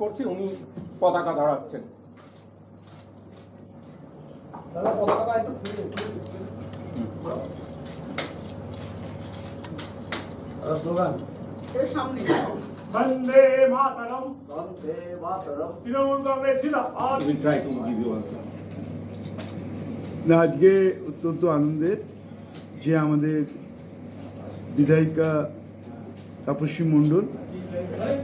করছি উনি পতাকা ধরাচ্ছেন। বন্দে মাতরম। বন্দে মাতরম। তৃণমূল কংগ্রেস না আজকে অত্যন্ত আনন্দের যে আমাদের বিধায়িকা তাপসী মণ্ডল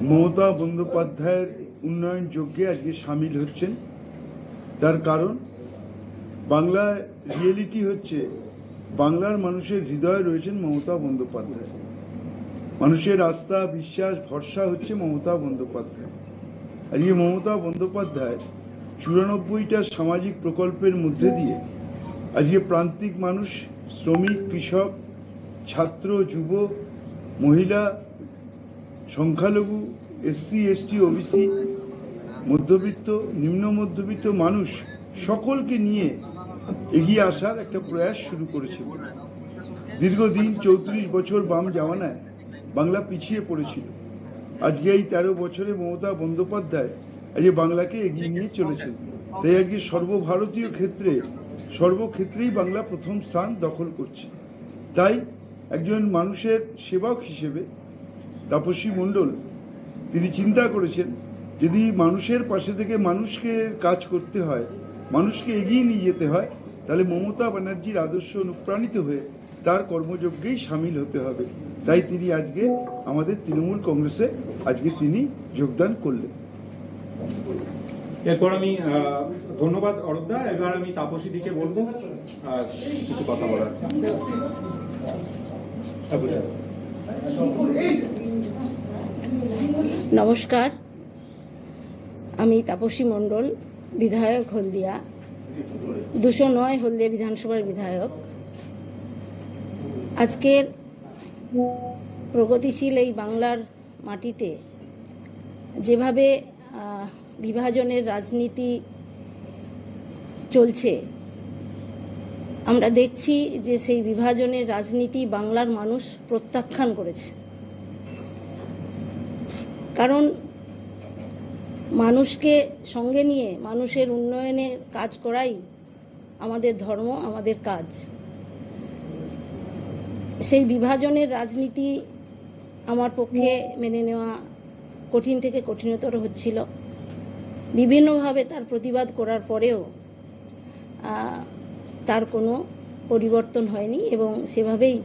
মমতা বন্দ্যোপাধ্যায়ের উন্নয়ন যজ্ঞে আজকে সামিল হচ্ছেন। তার কারণ বাংলায় রিয়েলিটি হচ্ছে, বাংলার মানুষের হৃদয়ে রয়েছেন মমতা বন্দ্যোপাধ্যায়। মানুষের আস্থা, বিশ্বাস, ভরসা হচ্ছে মমতা বন্দ্যোপাধ্যায়। আর এই মমতা বন্দ্যোপাধ্যায় চুরানব্বইটা সামাজিক প্রকল্পের মধ্যে দিয়ে আজকে প্রান্তিক মানুষ, শ্রমিক, কৃষক, ছাত্র, যুব, মহিলা, সংখ্যালঘু, এসসি, এসটি, ওবিসি মধ্যবিত্ত, নিম্ন মধ্যবিত্ত মানুষ সকলকে নিয়ে এগিয়ে আসার একটা প্রয়াস শুরু করেছিল। দীর্ঘদিন চৌত্রিশ বছর বাম জামানায় বাংলা পিছিয়ে পড়েছিল। আজকে এই তেরো বছরে মমতা বন্দ্যোপাধ্যায় আজকে বাংলাকে এগিয়ে নিয়ে চলেছেন, তাই আজকে সর্বভারতীয় ক্ষেত্রে, সর্বক্ষেত্রেই বাংলা প্রথম স্থান দখল করছে। তাই একজন মানুষের সেবক হিসেবে তাপসী মণ্ডল তিনি চিন্তা করেছেন যদি মানুষের পাশে থেকে মানুষকে কাজ করতে হয় মানুষকে এগিয়ে নিয়ে যেতে হয় তাহলে মমতা ব্যানার্জির আদর্শ অনুপ্রাণিত হয়ে তার কর্মযজ্ঞেই সামিল হতে হবে। তাই তিনি আজকে আমাদের তৃণমূল কংগ্রেসে আজকে তিনি যোগদান করলেন। এরপর আমি ধন্যবাদ অরূপদা এবার আমি তাপসী দিকে বলব। কিছু কথা বলার নমস্কার। আমি তাপসী মণ্ডল, বিধায়ক হলদিয়া। দুশো নয় হলদিয়া বিধানসভার বিধায়ক। আজকের প্রগতিশীল এই বাংলার মাটিতে যেভাবে বিভাজনের রাজনীতি চলছে, আমরা দেখছি যে সেই বিভাজনের রাজনীতি বাংলার মানুষ প্রত্যাখ্যান করেছে। কারণ মানুষকে সঙ্গে নিয়ে, মানুষের উন্নয়নে কাজ করাই আমাদের ধর্ম, আমাদের কাজ। সেই বিভাজনের রাজনীতি আমার পক্ষে মেনে নেওয়া কঠিন থেকে কঠিনতর হচ্ছিল। বিভিন্নভাবে তার প্রতিবাদ করার পরেও তার কোনো পরিবর্তন হয়নি এবং সেভাবেই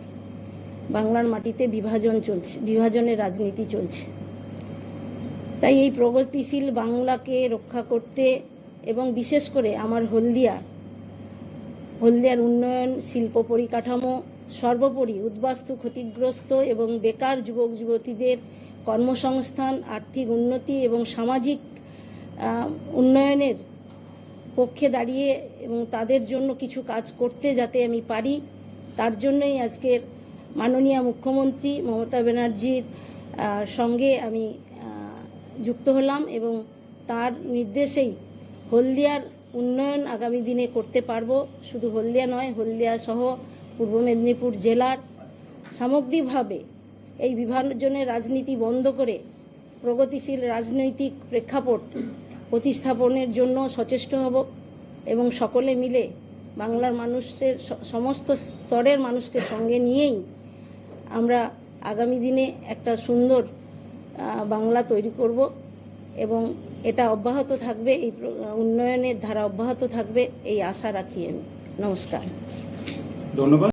বাংলার মাটিতে বিভাজন চলছে, বিভাজনের রাজনীতি চলছে। তাই এই প্রগতিশীল বাংলাকে রক্ষা করতে এবং বিশেষ করে আমার হলদিয়া, হলদিয়ার উন্নয়ন, শিল্প পরিকাঠামো, সর্বোপরি উদ্বাস্তু ক্ষতিগ্রস্ত এবং বেকার যুবক যুবতীদের কর্মসংস্থান, আর্থিক উন্নতি এবং সামাজিক উন্নয়নের পক্ষে দাঁড়িয়ে এবং তাদের জন্য কিছু কাজ করতে যাতে আমি পারি, তার জন্যই আজকের মাননীয় মুখ্যমন্ত্রী মমতা ব্যানার্জির সঙ্গে আমি যুক্ত হলাম এবং তার নির্দেশেই হলদিয়ার উন্নয়ন আগামী দিনে করতে পারব। শুধু হলদিয়া নয়, হলদিয়া সহ পূর্ব মেদিনীপুর জেলার সামগ্রিকভাবে এই বিভাজনের রাজনীতি বন্ধ করে প্রগতিশীল রাজনৈতিক প্রেক্ষাপট প্রতিস্থাপনের জন্য সচেষ্ট হব এবং সকলে মিলে বাংলার মানুষের সমস্ত স্তরের মানুষকে সঙ্গে নিয়েই আমরা আগামী দিনে একটা সুন্দর বাংলা তৈরি করব এবং এটা অব্যাহত থাকবে, এই উন্নয়নের ধারা অব্যাহত থাকবে, এই আশা রাখি আমি। নমস্কার। ধন্যবাদ।